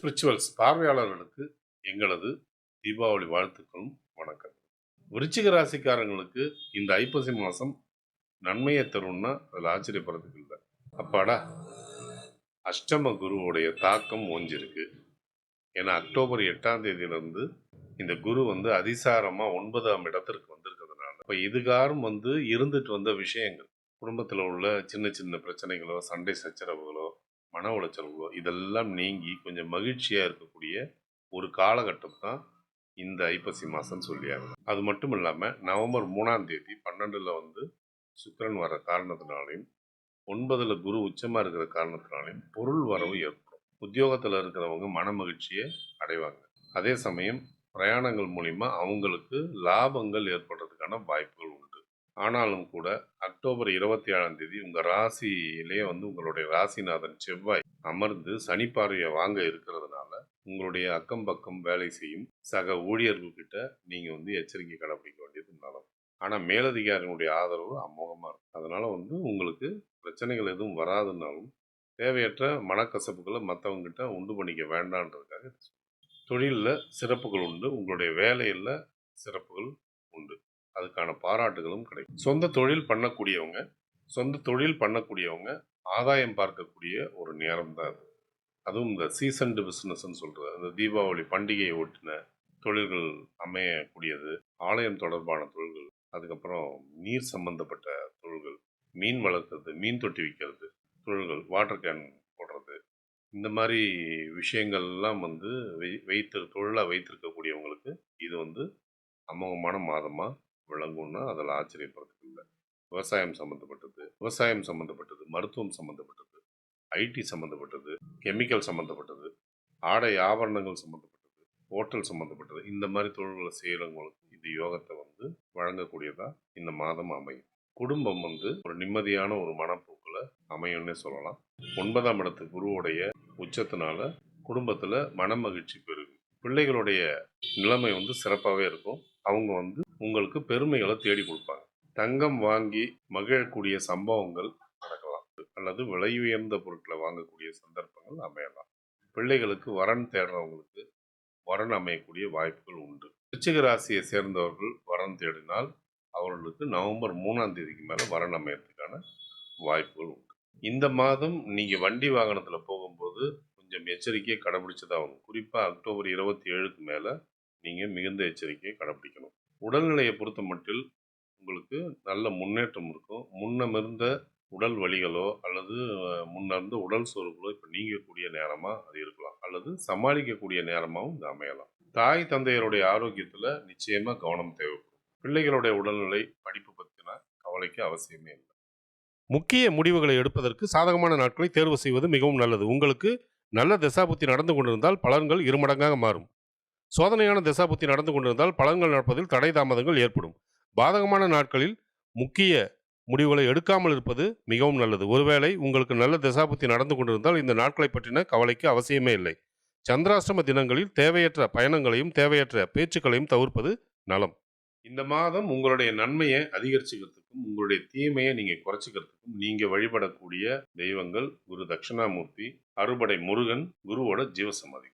Spirituals பார்வையாளர்களுக்கு எங்களது தீபாவளி வாழ்த்துக்களும் வணக்கம். விருச்சிக ராசிக்காரங்களுக்கு இந்த ஐப்பசி மாதம் நன்மையை தரும்னா அதில் ஆச்சரியப்படுறதுக்கு இல்லை. அப்பாடா அஷ்டம குருவுடைய தாக்கம் ஓஞ்சிருக்கு. ஏன்னா அக்டோபர் எட்டாம் தேதியிலிருந்து இந்த குரு வந்து அதிசாரமாக ஒன்பதாம் இடத்திற்கு வந்திருக்கிறதுனால. இப்போ இதுகாரும் வந்து இருந்துட்டு வந்த விஷயங்கள் குடும்பத்தில் உள்ள சின்ன சின்ன பிரச்சனைகளோ சண்டை சச்சரவுகளோ மன உளைச்சல்களோ இதெல்லாம் நீங்கி கொஞ்சம் மகிழ்ச்சியாக இருக்கக்கூடிய ஒரு காலகட்டம் தான் இந்த ஐப்பசி மாதம்னு சொல்லியாங்க அது மட்டும் இல்லாமல் நவம்பர் மூணாம் தேதி பன்னெண்டில் வந்து சுக்கரன் வர காரணத்தினாலையும் ஒன்பதில் குரு உச்சமாக இருக்கிற காரணத்தினாலையும் பொருள் வரவு ஏற்படும். உத்தியோகத்தில் இருக்கிறவங்க மன மகிழ்ச்சியை அடைவாங்க. அதே சமயம் பிரயாணங்கள் மூலிமா அவங்களுக்கு லாபங்கள் ஏற்படுறதுக்கான வாய்ப்புகள் உண்டு. ஆனாலும் கூட அக்டோபர் இருபத்தி ஏழாம் தேதி உங்கள் ராசியிலே வந்து உங்களுடைய ராசிநாதன் செவ்வாய் அமர்ந்து சனி பார்வையை வாங்க இருக்கிறதுனால உங்களுடைய அக்கம் பக்கம் வேலை செய்யும் சக ஊழியர்கள்கிட்ட நீங்கள் வந்து எச்சரிக்கை கடைபிடிக்க வேண்டியது நலம் ஆனால் மேலதிகாரிகளுடைய ஆதரவு அமோகமாக இருக்கும் அதனால் வந்து உங்களுக்கு பிரச்சனைகள் எதுவும் வராதுனாலும் தேவையற்ற மனக்கசப்புகளை மற்றவங்ககிட்ட உண்டு பண்ணிக்க வேண்டான்றதுக்காக தொழிலில் சிறப்புகள் உண்டு. உங்களுடைய வேலையில் சிறப்புகள் உண்டு. அதுக்கான பாராட்டுகளும் கிடைக்கும். சொந்த தொழில் பண்ணக்கூடியவங்க சொந்த தொழில் பண்ணக்கூடியவங்க ஆதாயம் பார்க்கக்கூடிய ஒரு நேரம் தான் அது. அதுவும் இந்த சீசன்டு பிஸ்னஸ்ன்னு சொல்கிறது அந்த தீபாவளி பண்டிகையை ஒட்டின தொழில்கள் அமையக்கூடியது ஆலயம் தொடர்பான தொழில்கள் அதுக்கப்புறம் நீர் சம்பந்தப்பட்ட தொழில்கள் மீன் வளர்க்குறது மீன் தொட்டி விற்கிறது தொழில்கள் வாட்டர் கேன் போடுறது. இந்த மாதிரி விஷயங்கள்லாம் வந்து வை வைத்து தொழிலாக வைத்திருக்கக்கூடியவங்களுக்கு இது வந்து அமோகமான மாதமாக விளங்கும்னா அதில் ஆச்சரியப்படுறதுக்கு இல்லை. விவசாயம் சம்மந்தப்பட்டது விவசாயம் சம்மந்தப்பட்டது மருத்துவம் சம்மந்தப்பட்டது ஐடி சம்மந்தப்பட்டது கெமிக்கல் சம்மந்தப்பட்டது ஆடை ஆபரணங்கள் சம்மந்தப்பட்டது ஹோட்டல் சம்மந்தப்பட்டது இந்த மாதிரி தொழில்களை செய்கிறவங்களுக்கு இது யோகத்தை வந்து வழங்கக்கூடியதாக இந்த மாதம் அமையும். குடும்பம் வந்து ஒரு நிம்மதியான ஒரு மனப்போக்கில் அமையும்னே சொல்லலாம். ஒன்பதாம் இடத்து குருவுடைய உச்சத்தினால குடும்பத்தில் மன மகிழ்ச்சி பெருகும். பிள்ளைகளுடைய நிலைமை வந்து சிறப்பாகவே இருக்கும். அவங்க வந்து உங்களுக்கு பெருமைகளை தேடி கொடுப்பாங்க. தங்கம் வாங்கி மகிழக்கூடிய சம்பவங்கள் நடக்கலாம். அல்லது விலை உயர்ந்த பொருட்களை வாங்கக்கூடிய சந்தர்ப்பங்கள் அமையலாம். பிள்ளைகளுக்கு வரன் தேடுறவங்களுக்கு வரன் அமையக்கூடிய வாய்ப்புகள் உண்டு. விருச்சிக ராசியை சேர்ந்தவர்கள் வரன் தேடினால் அவர்களுக்கு நவம்பர் மூணாம் தேதிக்கு மேலே வரன் அமையறதுக்கான வாய்ப்புகள் உண்டு. இந்த மாதம் நீங்கள் வண்டி வாகனத்தில் போகும்போது கொஞ்சம் எச்சரிக்கையை கடைபிடிச்சதாகும் குறிப்பாக அக்டோபர் இருபத்தி ஏழுக்கு மேலே நீங்கள் மிகுந்த எச்சரிக்கையை கடைபிடிக்கணும். உடல்நிலையை பொறுத்த மட்டில் உங்களுக்கு நல்ல முன்னேற்றம் இருக்கும். முன்னமிருந்த உடல் வலிகளோ அல்லது முன்னர்ந்த உடல் சோர்வுகளோ இப்போ நீங்கக்கூடிய நேரமாக அது இருக்கலாம். அல்லது சமாளிக்கக்கூடிய நேரமாகவும் இது அமையலாம். தாய் தந்தையருடைய ஆரோக்கியத்தில் நிச்சயமாக கவனம் தேவைப்படும். பிள்ளைகளுடைய உடல்நிலை படிப்பு பற்றின கவலைக்கு அவசியமே இல்லை. முக்கிய முடிவுகளை எடுப்பதற்கு சாதகமான நாட்களை தேர்வு செய்வது மிகவும் நல்லது. உங்களுக்கு நல்ல திசாபுத்தி நடந்து கொண்டிருந்தால் பலன்கள் இருமடங்காக மாறும். சோதனையான திசாபுத்தி நடந்து கொண்டிருந்தால் பலன்கள் நடப்பதில் தடை தாமதங்கள் ஏற்படும். பாதகமான நாட்களில் முக்கிய முடிவுகளை எடுக்காமல் இருப்பது மிகவும் நல்லது. ஒருவேளை உங்களுக்கு நல்ல திசாபுத்தி நடந்து கொண்டிருந்தால் இந்த நாட்களை பற்றின கவலைக்கு அவசியமே இல்லை. சந்திராஷ்டம தினங்களில் தேவையற்ற பயணங்களையும் தேவையற்ற பேச்சுக்களையும் தவிர்ப்பது நலம். இந்த மாதம் உங்களுடைய நன்மையை அதிகரிச்சுக்கிறதுக்கும் உங்களுடைய தீமையை நீங்கள் குறைச்சிக்கிறதுக்கும் நீங்கள் வழிபடக்கூடிய தெய்வங்கள் குரு தட்சிணாமூர்த்தி அறுபடை முருகன் குருவோட ஜீவசமாதி.